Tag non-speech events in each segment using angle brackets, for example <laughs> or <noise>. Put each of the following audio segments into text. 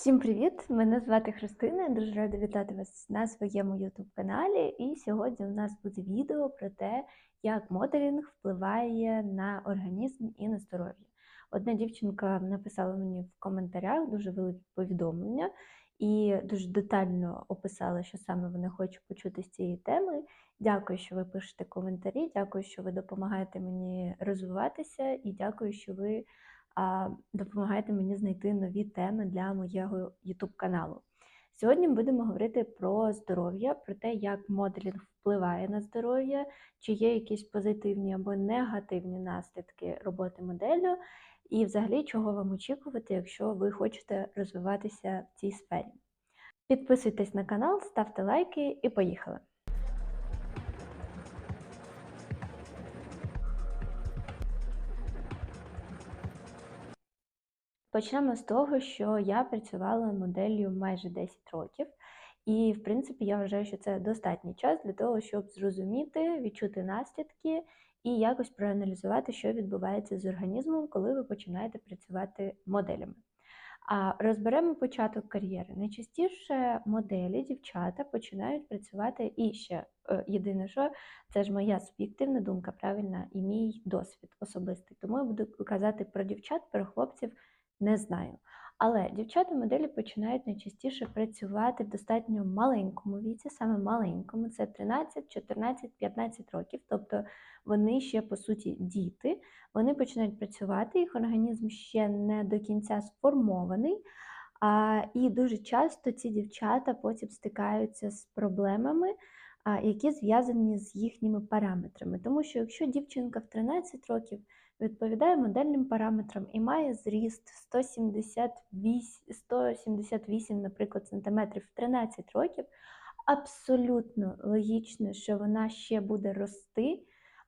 Всім привіт! Мене звати Христина. Я дуже рада вітати вас на своєму YouTube каналі. І сьогодні у нас буде відео про те, як моделінг впливає на організм і на здоров'я. Одна дівчинка написала мені в коментарях дуже велике повідомлення і дуже детально описала, що саме вона хоче почути з цієї теми. Дякую, що ви пишете коментарі. Дякую, що ви допомагаєте мені розвиватися, і дякую, що ви а, допомагаєте мені знайти нові теми для моєго YouTube каналу. Сьогодні ми будемо говорити про здоров'я, про те, як моделінг впливає на здоров'я, чи є якісь позитивні або негативні наслідки роботи моделлю, і взагалі, чого вам очікувати, якщо ви хочете розвиватися в цій сфері. Підписуйтесь на канал, ставте лайки і поїхали! Почнемо з того, що я працювала моделлю майже 10 років, і, в принципі, я вважаю, що це достатній час для того, щоб зрозуміти, відчути наслідки і якось проаналізувати, що відбувається з організмом, коли ви починаєте працювати моделями. А розберемо початок кар'єри. Найчастіше моделі, дівчата починають працювати і ще е, єдине, що це ж моя суб'єктивна думка, правильна, і мій досвід особистий. Тому я буду казати про дівчат, про хлопців не знаю. Але дівчата-моделі починають найчастіше працювати в достатньо маленькому віці, саме маленькому, це 13, 14, 15 років. Тобто вони ще, по суті, діти, вони починають працювати, їх організм ще не до кінця сформований. А, І дуже часто ці дівчата потім стикаються з проблемами, а, які зв'язані з їхніми параметрами. Тому що якщо дівчинка в 13 років відповідає модельним параметрам і має зріст 178, 178 наприклад, сантиметрів в 13 років, абсолютно логічно, що вона ще буде рости,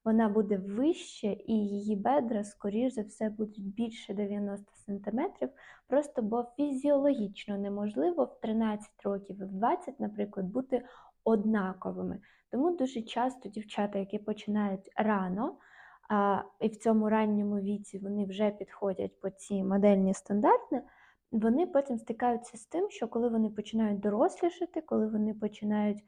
вона буде вище, і її бедра, скоріш за все, будуть більше 90 см, просто бо фізіологічно неможливо в 13 років і в 20, наприклад, бути однаковими. Тому дуже часто дівчата, які починають рано, і в цьому ранньому віці вони вже підходять по ці модельні стандарти, вони потім стикаються з тим, що коли вони починають дорослішати, коли вони починають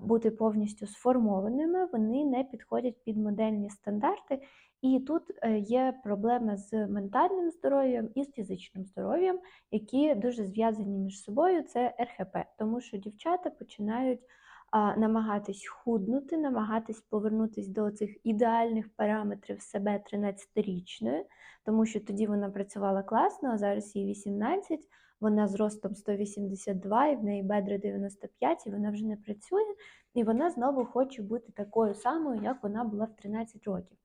бути повністю сформованими, вони не підходять під модельні стандарти. І тут е, є проблеми з ментальним здоров'ям і з фізичним здоров'ям, які дуже зв'язані між собою. Це РХП, тому що дівчата починають намагатись худнути, намагатись повернутися до цих ідеальних параметрів себе 13-річною, тому що тоді вона працювала класно, а зараз їй 18, вона з ростом 182, і в неї бедра 95, і вона вже не працює, і вона знову хоче бути такою самою, як вона була в 13 років.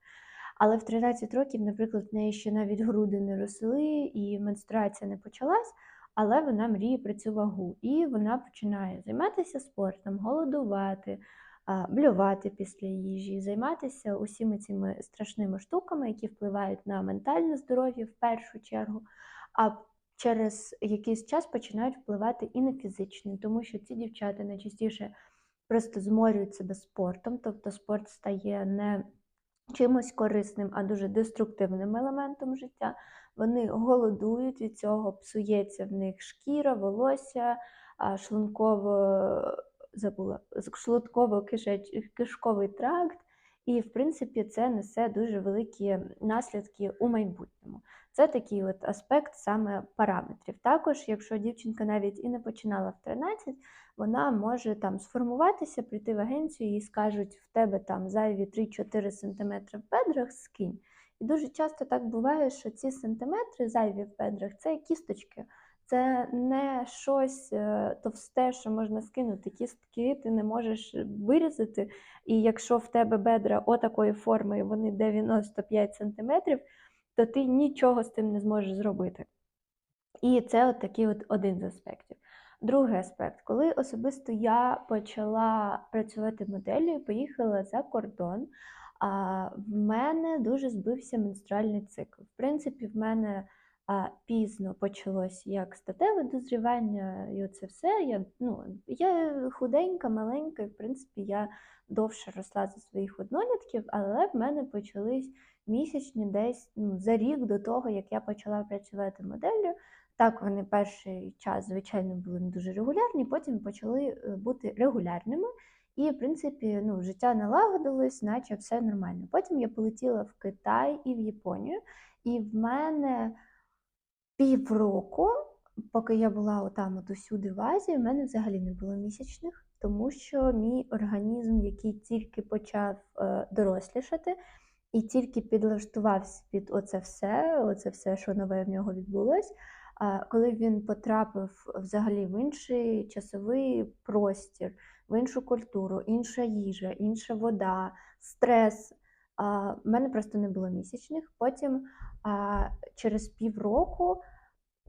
Але в 13 років, наприклад, в неї ще навіть груди не росли і менструація не почалась але вона мріє про цю вагу. І вона починає займатися спортом, голодувати, блювати після їжі, займатися усіми цими страшними штуками, які впливають на ментальне здоров'я в першу чергу. А через якийсь час починають впливати і на фізичне, тому що ці дівчата найчастіше просто зморюють себе спортом, тобто спорт стає не чимось корисним, а дуже деструктивним елементом життя. Вони голодують від цього, псується в них шкіра, волосся, шлунково забула, шлунково-кишковий тракт, і, в принципі, це несе дуже великі наслідки у майбутньому. Це такий от аспект саме параметрів. Також, якщо дівчинка навіть і не починала в 13, вона може там сформуватися, прийти в агенцію і скажуть, в тебе там зайві 3-4 см в бедрах, скинь. І дуже часто так буває, що ці сантиметри зайві в бедрах це кісточки. Це не щось е, товсте, що можна скинути. Кістки ти не можеш вирізати. І якщо в тебе бедра отакої форми, вони 95 см, то ти нічого з тим не зможеш зробити. І це от такий от один з аспектів. Другий аспект, коли особисто я почала працювати моделлю, і поїхала за кордон, в мене дуже збився менструальний цикл. В принципі, в мене пізно почалось як статеве дозрівання, і оце все. Я ну, я худенька, маленька, і в принципі, я довше росла за своїх однолітків, але в мене почались місячні десь ну, за рік до того, як я почала працювати моделлю. Так, вони перший час, звичайно, були не дуже регулярні, потім почали е, бути регулярними. І, в принципі, ну, життя налагодилось, наче все нормально. Потім я полетіла в Китай і в Японію, і в мене півроку, поки я була отам от усюди в Азії, в мене взагалі не було місячних, тому що мій організм, який тільки почав е, дорослішати і тільки підлаштувався під оце все, оце все, що нове в нього відбулось. Коли він потрапив взагалі в інший часовий простір, в іншу культуру, інша їжа, інша вода, стрес. В мене просто не було місячних. Потім через півроку,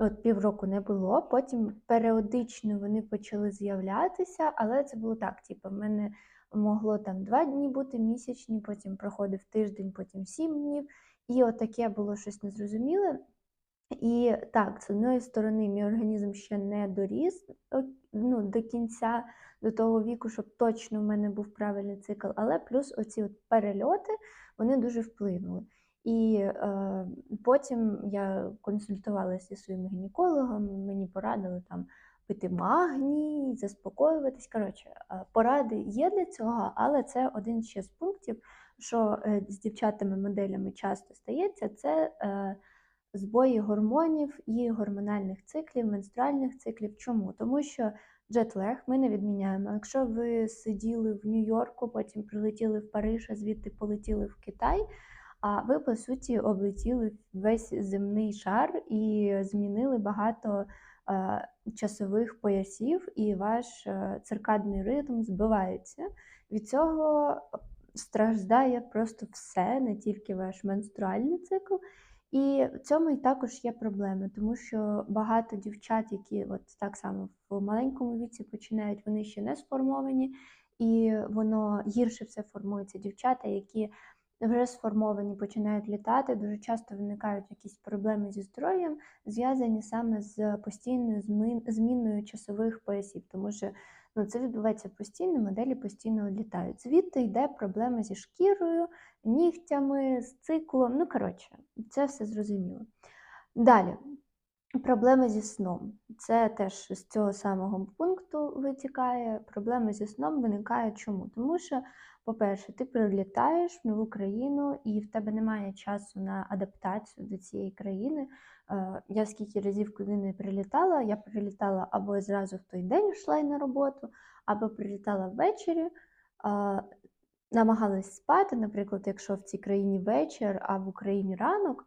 от півроку не було, потім періодично вони почали з'являтися, але це було так: типу, в мене могло там два дні бути місячні, потім проходив тиждень, потім сім днів. І от таке було щось незрозуміле. І так, з одної сторони, мій організм ще не доріс ну, до кінця, до того віку, щоб точно в мене був правильний цикл, але плюс оці от перельоти вони дуже вплинули. І е, потім я консультувалася зі своїм гінекологом, мені порадили там пити магній, заспокоюватись. Коротше, е, поради є для цього, але це один ще з пунктів, що е, з дівчатами-моделями часто стається, це. Е, збої гормонів і гормональних циклів, менструальних циклів. Чому? Тому що джетлег ми не відміняємо. Якщо ви сиділи в Нью-Йорку, потім прилетіли в Париж, а звідти полетіли в Китай. А ви, по суті, облетіли весь земний шар і змінили багато е, часових поясів, і ваш е, циркадний ритм збивається. Від цього страждає просто все, не тільки ваш менструальний цикл. І в цьому і також є проблеми, тому що багато дівчат, які от так само в маленькому віці починають, вони ще не сформовані, і воно гірше все формується. Дівчата, які вже сформовані, починають літати, дуже часто виникають якісь проблеми зі здоров'ям, зв'язані саме з постійною зміною часових поясів, тому що ну, це відбувається постійно, моделі постійно літають. Звідти йде проблема зі шкірою, нігтями, з циклом. Ну, коротше, це все зрозуміло. Далі. Проблеми зі сном. Це теж з цього самого пункту витікає. Проблеми зі сном виникають чому? Тому що, по-перше, ти прилітаєш в нову країну і в тебе немає часу на адаптацію до цієї країни. Е, Я скільки разів куди не прилітала, я прилітала або зразу в той день йшла на роботу, або прилітала ввечері, намагалась спати, наприклад, якщо в цій країні вечір, а в Україні ранок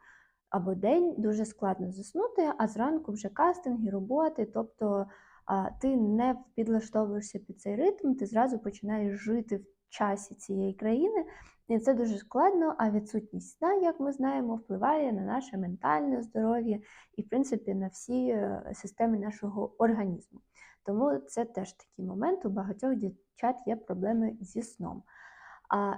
або день дуже складно заснути, а зранку вже кастинги, роботи. Тобто ти не підлаштовуєшся під цей ритм, ти зразу починаєш жити в часі цієї країни. І це дуже складно, а відсутність сна, як ми знаємо, впливає на наше ментальне здоров'я і, в принципі, на всі е, системи нашого організму. Тому це теж такий момент. У багатьох дівчат є проблеми зі сном.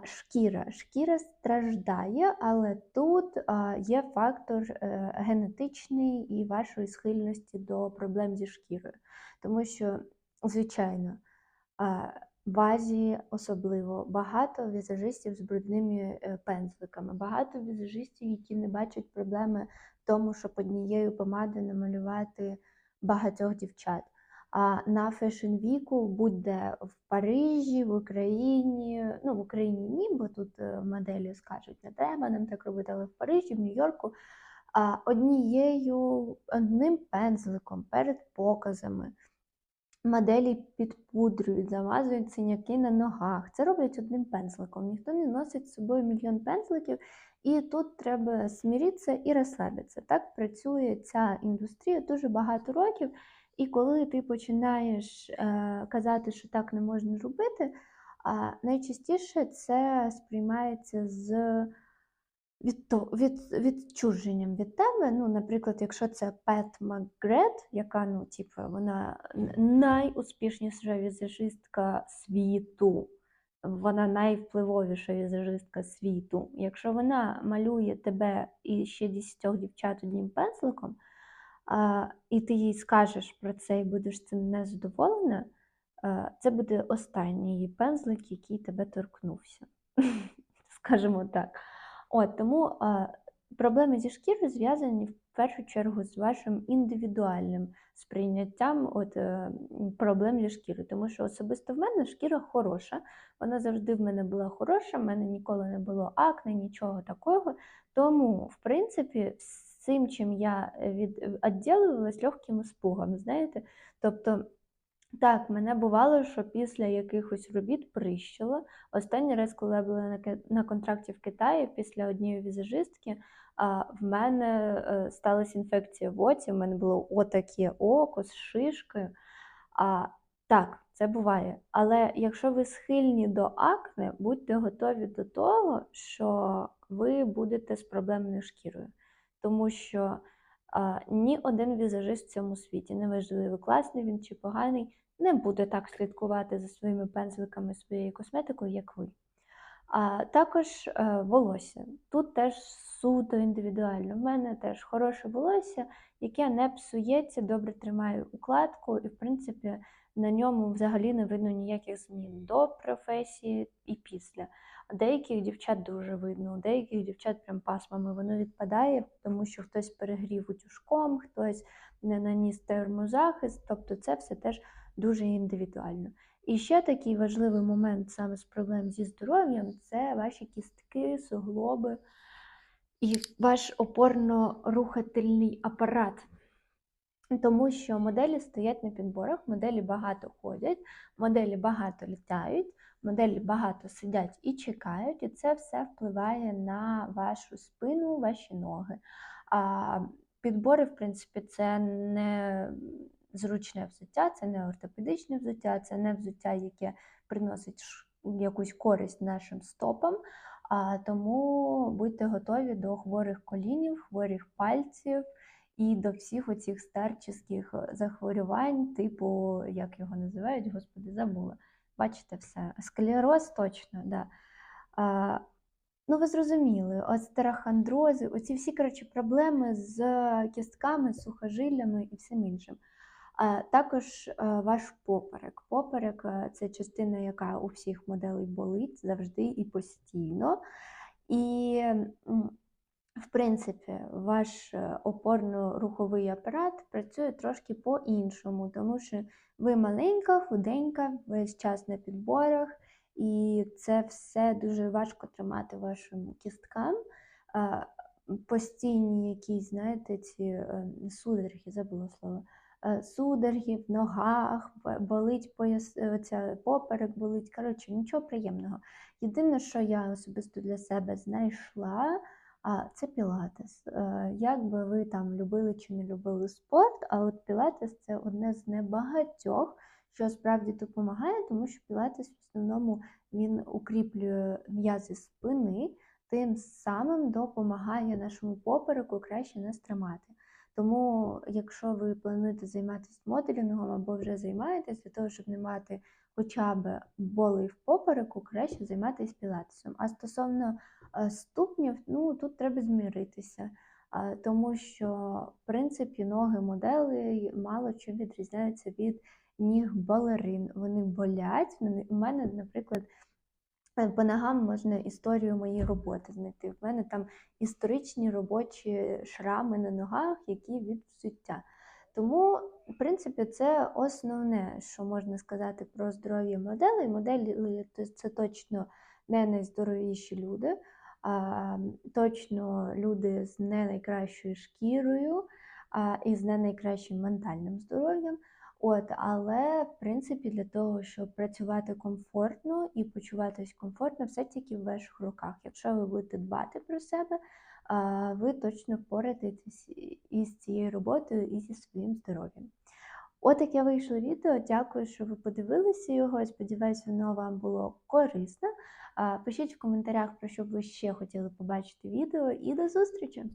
Шкіра. Шкіра страждає, але тут є фактор е, генетичний і вашої схильності до проблем зі шкірою. Тому що, звичайно, в Азії особливо багато візажистів з брудними е, пензликами, багато візажистів, які не бачать проблеми в тому, щоб однією помадою намалювати багатьох дівчат. На Fashion Week будь-де в Парижі, в Україні, ну в Україні ні, бо тут е, моделі скажуть, не треба нам так робити, але в Парижі, в Нью-Йорку однією одним пензликом перед показами. Моделі підпудрюють, замазують синяки на ногах. Це роблять одним пензликом. Ніхто не носить з собою мільйон пензликів, і тут треба сміритися і розслабитися. Так працює ця індустрія дуже багато років. І коли ти починаєш е, казати, що так не можна робити, найчастіше це сприймається з від, від, відчуженням від тебе. Ну, Наприклад, якщо це Пет Макгрет, яка ну, типу, вона найуспішніша візажистка світу, вона найвпливовіша візажистка світу. Якщо вона малює тебе і ще 10 дівчат одним пензликом, і ти їй скажеш про це і будеш цим незадоволена, це буде останній її пензлик, який тебе торкнувся. <laughs> Скажімо так. От, Тому проблеми зі шкірою зв'язані в першу чергу з вашим індивідуальним сприйняттям от, е, проблем зі шкірою. Тому що особисто в мене шкіра хороша, вона завжди в мене була хороша, в мене ніколи не було акне, нічого такого. Тому, в принципі, цим, чим я від відділювалась легким испугом, знаєте. Тобто, так, мене бувало, що після якихось робіт прищило. Останній раз, коли я була на контракті в Китаї, після однієї візажистки, в мене, е, сталася інфекція в оці, в мене було отаке око з шишкою. А, так, це буває. Але якщо ви схильні до акне, будьте готові до того, що ви будете з проблемною шкірою. Тому що, а, ні один візажист в цьому світі, неважливо, класний він чи поганий, не буде так слідкувати за своїми пензликами, своєю косметикою, як ви. А також, е, волосся. Тут теж суто індивідуально. В мене теж хороше волосся, яке не псується, добре тримає укладку, і, в принципі, на ньому взагалі не видно ніяких змін до професії і після. Деяких дівчат дуже видно, у деяких дівчат прям пасмами воно відпадає, тому що хтось перегрів утюжком, хтось не наніс термозахист, тобто це все теж дуже індивідуально. І ще такий важливий момент саме з проблем зі здоров'ям це ваші кістки, суглоби і ваш опорно-рухательний апарат. Тому що моделі стоять на підборах, моделі багато ходять, моделі багато літають, моделі багато сидять і чекають, і це все впливає на вашу спину, ваші ноги. А підбори, в принципі, це не зручне взуття, це не ортопедичне взуття, це не взуття, яке приносить якусь користь нашим стопам. А, Тому будьте готові до хворих колінів, хворих пальців і до всіх оцих старческих захворювань, типу, як його називають, господи, забула. Бачите все. Склероз точно, да. А, Ну, ви зрозуміли, остерохондрози, оці всі коротше, проблеми з кістками, сухожиллями і всім іншим. А Також ваш поперек. Поперек це частина, яка у всіх моделей болить завжди і постійно. І, в принципі, ваш е, опорно-руховий апарат працює трошки по-іншому, тому що ви маленька, худенька, весь час на підборах, і це все дуже важко тримати вашим кісткам. Постійні якісь, знаєте, ці е, судороги, забула слово. Е, судороги в ногах, болить пояс, оця поперек болить. Коротше, нічого приємного. Єдине, що я особисто для себе знайшла, це пілатес. Е, як би ви там любили чи не любили спорт, а от пілатес це одне з небагатьох, що справді допомагає, тому що пілатес в основному він укріплює м'язи спини, тим самим допомагає нашому попереку краще нас тримати. Тому, якщо ви плануєте займатися моделінгом або вже займаєтесь, для того, щоб не мати хоча б болей в попереку, краще займатися пілатесом. А стосовно е, ступнів, ну тут треба зміритися, тому що, в принципі, ноги моделей мало що відрізняються від ніг балерин. Вони болять. У мене, наприклад, Е, по ногам можна історію моєї роботи знайти. В мене там історичні робочі шрами на ногах, які від взуття. Тому, в принципі, це основне, що можна сказати про здоров'я моделей. Моделі це точно не найздоровіші люди, а точно люди з не найкращою шкірою а, і з не найкращим ментальним здоров'ям. От, але в принципі для того, щоб працювати комфортно і почуватись комфортно, все тільки в ваших руках. Якщо ви будете дбати про себе, ви точно впораєтесь із цією роботою і зі своїм здоров'ям. От таке вийшло відео. Дякую, що ви подивилися його. Сподіваюся, воно вам було корисно. Пишіть в коментарях, про що б ви ще хотіли побачити відео, і до зустрічі!